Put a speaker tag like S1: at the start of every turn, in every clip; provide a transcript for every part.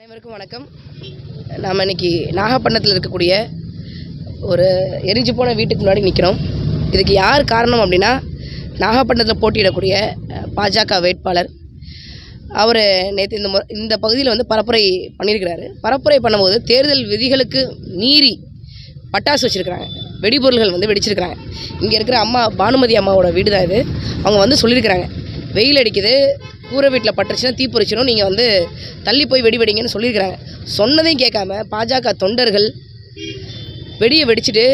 S1: அனைவருக்கும் வணக்கம். நாம் இன்னைக்கு நாகப்பட்டினத்தில் இருக்கக்கூடிய ஒரு எரிஞ்சு போன வீட்டுக்கு முன்னாடி நிற்கிறோம் இதுக்கு யார் காரணம் அப்படின்னா நாகப்பட்டினத்தில் போட்டியிடக்கூடிய பாஜக வேட்பாளர். அவர் நேற்று இந்த மு இந்த பகுதியில் வந்து பரப்புரை பண்ணியிருக்கிறாரு. பரப்புரை பண்ணும்போது தேர்தல் விதிகளுக்கு மீறி பட்டாசு வச்சுருக்கிறாங்க. வெடிபொருள்கள் வந்து வெடிச்சிருக்கிறாங்க. இங்கே இருக்கிற அம்மா பானுமதி அம்மாவோட வீடு தான் இது. அவங்க வந்து சொல்லியிருக்கிறாங்க. வெயில் அடிக்குது கூரை வீட்டில் பட்டுருச்சுன்னா தீ நீங்கள் வந்து தள்ளி போய் வெடி வெடிங்கன்னு சொல்லியிருக்கிறாங்க. சொன்னதையும் கேட்காம பாஜக தொண்டர்கள் வெடியை வெடிச்சிட்டு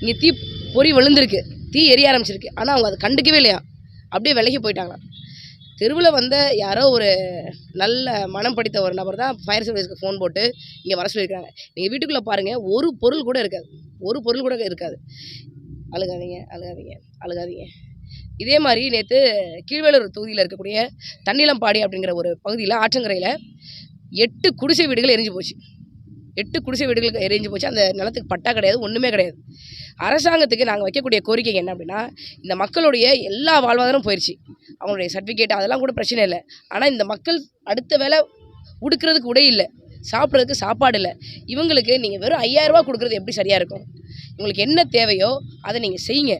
S1: இங்கே தீ பொறி விழுந்திருக்கு தீ எரிய ஆரம்பிச்சிருக்கு. ஆனால் அவங்க அதை கண்டுக்கவே இல்லையா? அப்படியே விலகி போயிட்டாங்களாம். தெருவில் வந்த யாரோ ஒரு நல்ல மனம் படித்த ஒரு நபர் தான் ஃபயர் சர்வீஸ்க்கு ஃபோன் போட்டு இங்கே வர சொல்லியிருக்காங்க நீங்கள் வீட்டுக்குள்ளே பாருங்கள் ஒரு பொருள் கூட இருக்காது. ஒரு பொருள் கூட இருக்காது. அழுகாதீங்க அழுகாதீங்க அழுகாதீங்க. இதே மாதிரி நேற்று கீழ்வேலூர் தொகுதியில் இருக்கக்கூடிய தண்ணிலம்பாடி அப்படிங்கிற ஒரு பகுதியில் ஆற்றங்கரையில் எட்டு குடிசை வீடுகள் எரிஞ்சு போச்சு. எட்டு குடிசை வீடுகள் எரிஞ்சு போச்சு. அந்த நிலத்துக்கு பட்டா கிடையாது ஒன்றுமே கிடையாது. அரசாங்கத்துக்கு நாங்கள் வைக்கக்கூடிய கோரிக்கை என்ன அப்படின்னா இந்த மக்களுடைய எல்லா வாழ்வாதாரம் போயிடுச்சு அவங்களுடைய சர்டிஃபிகேட் அதெல்லாம் கூட பிரச்சனை இல்லை. ஆனால் இந்த மக்கள் அடுத்த வேலை உடுக்கிறதுக்கு உடை இல்லை. சாப்பிட்றதுக்கு சாப்பாடு இல்லை. இவங்களுக்கு நீங்கள் வெறும் ஐயாயிரரூபா கொடுக்குறது எப்படி சரியாக இருக்கும்? உங்களுக்கு என்ன தேவையோ அதை நீங்கள் செய்யுங்க.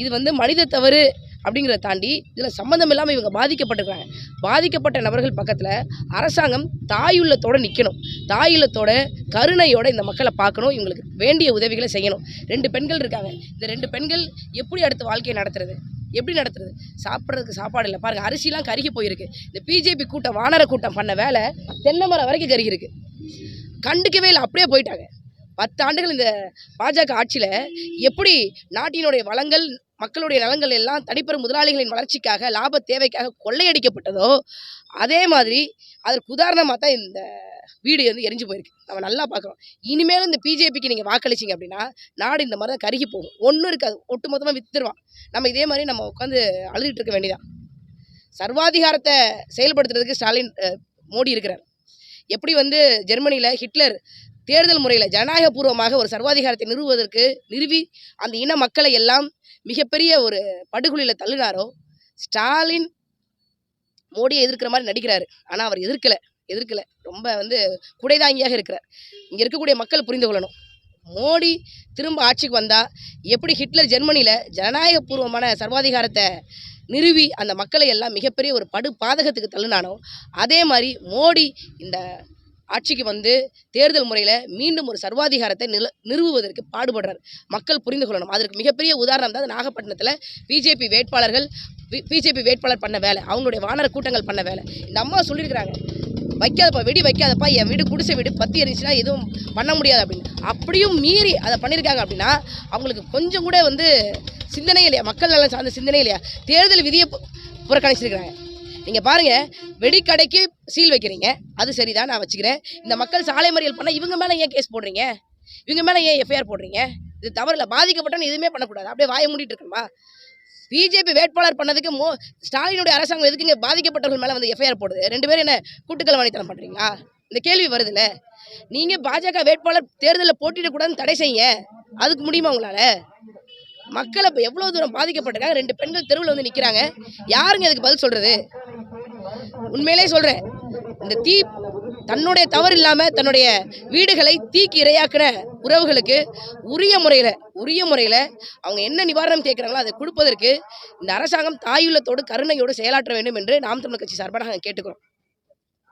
S1: இது வந்து மனித தவறு அப்படிங்கிறத தாண்டி இதில் சம்மந்தம் இல்லாமல் இவங்க பாதிக்கப்பட்டிருக்காங்க பாதிக்கப்பட்ட நபர்கள் பக்கத்தில் அரசாங்கம் தாயுள்ளத்தோடு நிற்கணும் தாயுள்ளத்தோட கருணையோட இந்த மக்களை பார்க்கணும். இவங்களுக்கு வேண்டிய உதவிகளை செய்யணும். ரெண்டு பெண்கள் இருக்காங்க. இந்த ரெண்டு பெண்கள் எப்படி அடுத்த வாழ்க்கையை நடத்துறது? எப்படி நடத்துறது? சாப்பிட்றதுக்கு சாப்பாடு இல்லை. பாருங்கள் அரிசிலாம் கருகி போயிருக்கு. இந்த பிஜேபி கூட்டம் வானர கூட்டம் பண்ண வேலை தென்னை மரம் வரைக்கும் கருகிருக்கு கண்டுக்கவே இல்லை. அப்படியே போயிட்டாங்க. பத்து ஆண்டுகள் இந்த பாஜக ஆட்சியில் எப்படி நாட்டினுடைய வளங்கள் மக்களுடைய நலங்கள் எல்லாம் தனிப்பெரும் முதலாளிகளின் வளர்ச்சிக்காக லாப தேவைக்காக கொள்ளையடிக்கப்பட்டதோ அதே மாதிரி அதற்கு உதாரணமாக தான் இந்த வீடு வந்து எரிஞ்சு போயிருக்கு. நம்ம நல்லா பார்க்குறோம். இனிமேல் இந்த பிஜேபிக்கு நீங்கள் வாக்களிச்சிங்க அப்படின்னா நாடு இந்த மாதிரி தான் கருகி போகும். ஒன்றும் இருக்காது. ஒட்டு மொத்தமாக வித்துருவான் நம்ம இதே மாதிரி நம்ம உட்காந்து அழுதுகிட்டு இருக்க வேண்டியதான் சர்வாதிகாரத்தை செயல்படுத்துறதுக்கு ஸ்டாலின் மோடி இருக்கிறார். எப்படி வந்து ஜெர்மனியில் ஹிட்லர் தேர்தல் முறையில் ஜனநாயகபூர்வமாக ஒரு சர்வாதிகாரத்தை நிறுவுவதற்கு நிறுவி அந்த இன மக்களை எல்லாம் மிகப்பெரிய ஒரு படுகொலியில் தள்ளினாரோ ஸ்டாலின் மோடியை எதிர்க்கிற மாதிரி நடிக்கிறாரு. ஆனால் அவர் எதிர்க்கலை எதிர்க்கலை. ரொம்ப வந்து குடைதாங்கியாக இருக்கிறார். இங்கே இருக்கக்கூடிய மக்கள் புரிந்து கொள்ளணும். மோடி திரும்ப ஆட்சிக்கு வந்தால் எப்படி ஹிட்லர் ஜெர்மனியில் ஜனநாயகபூர்வமான சர்வாதிகாரத்தை நிறுவி அந்த மக்களை எல்லாம் மிகப்பெரிய ஒரு படு பாதகத்துக்கு தள்ளுனானோ அதே மாதிரி மோடி இந்த ஆட்சிக்கு வந்து தேர்தல் முறையில் மீண்டும் ஒரு சர்வாதிகாரத்தை நில நிறுவுவதற்கு பாடுபடுறார். மக்கள் புரிந்து கொள்ளணும். அதற்கு மிகப்பெரிய உதாரணம் தான் நாகப்பட்டினத்தில் பிஜேபி வேட்பாளர்கள் பிஜேபி வேட்பாளர் பண்ண வேலை. அவங்களுடைய வானர கூட்டங்கள் பண்ண வேலை. இந்த அம்மா சொல்லியிருக்கிறாங்க. வைக்காதப்பா வெடி வைக்காதப்பா என் வீடு குடிசை வீடு பற்றி எரிஞ்சுன்னா எதுவும் பண்ண முடியாது அப்படின்னு. அப்படியும் மீறி அதை பண்ணியிருக்காங்க அப்படின்னா அவங்களுக்கு கொஞ்சம் கூட வந்து சிந்தனை இல்லையா? மக்கள் நலன் சார்ந்த சிந்தனை இல்லையா? தேர்தல் விதியை புறக்கணிச்சிருக்கிறாங்க. நீங்கள் பாருங்கள் வெடிக்கடைக்கு சீல் வைக்கிறீங்க. அது சரிதான் நான் வச்சுக்கிறேன். இந்த மக்கள் சாலை மறியல் பண்ணால் இவங்க மேலே ஏன் கேஸ் போடுறீங்க? இவங்க மேலே ஏன் எஃப்ஐஆர் போடுறீங்க? இது தவறில்ல பாதிக்கப்பட்டவன் எதுவுமே பண்ணக்கூடாது. அப்படியே வாயை மூடிட்டு இருக்கணுமா? பிஜேபி வேட்பாளர் பண்ணதுக்கு மோ ஸ்டாலினுடைய அரசாங்கம் எதுக்குங்க பாதிக்கப்பட்டவர்கள் மேலே வந்து எஃப்ஐஆர் போடுது? ரெண்டு பேரும் என்ன கூட்டுக்கள் வாணித்தனம் பண்ணுறீங்களா இந்த கேள்வி வருதுல்ல. நீங்கள் பாஜக வேட்பாளர் தேர்தலில் போட்டியிடக்கூடாதுன்னு தடை செய்யுங்க. அதுக்கு முடியுமா உங்களால்? மக்கள் இப்போ எவ்வளோ தூரம் பாதிக்கப்பட்டிருக்காங்க? ரெண்டு பெண்கள் தெருவில் வந்து நிற்கிறாங்க யாருங்க அதுக்கு பதில் சொல்கிறது உண்மையிலே சொல்கிறேன் இந்த தீ தன்னுடைய தவறு இல்லாமல் தன்னுடைய வீடுகளை தீக்கு இரையாக்கின உறவுகளுக்கு உரிய முறையில் உரிய முறையில் அவங்க என்ன நிவாரணம் கேட்குறாங்களோ அதை கொடுப்பதற்கு இந்த அரசாங்கம் தாயுள்ளத்தோடு கருணையோடு செயலாற்ற வேண்டும் என்று நாம் தமிழர் கட்சி சார்பாக நாங்கள் கேட்டுக்கிறோம்.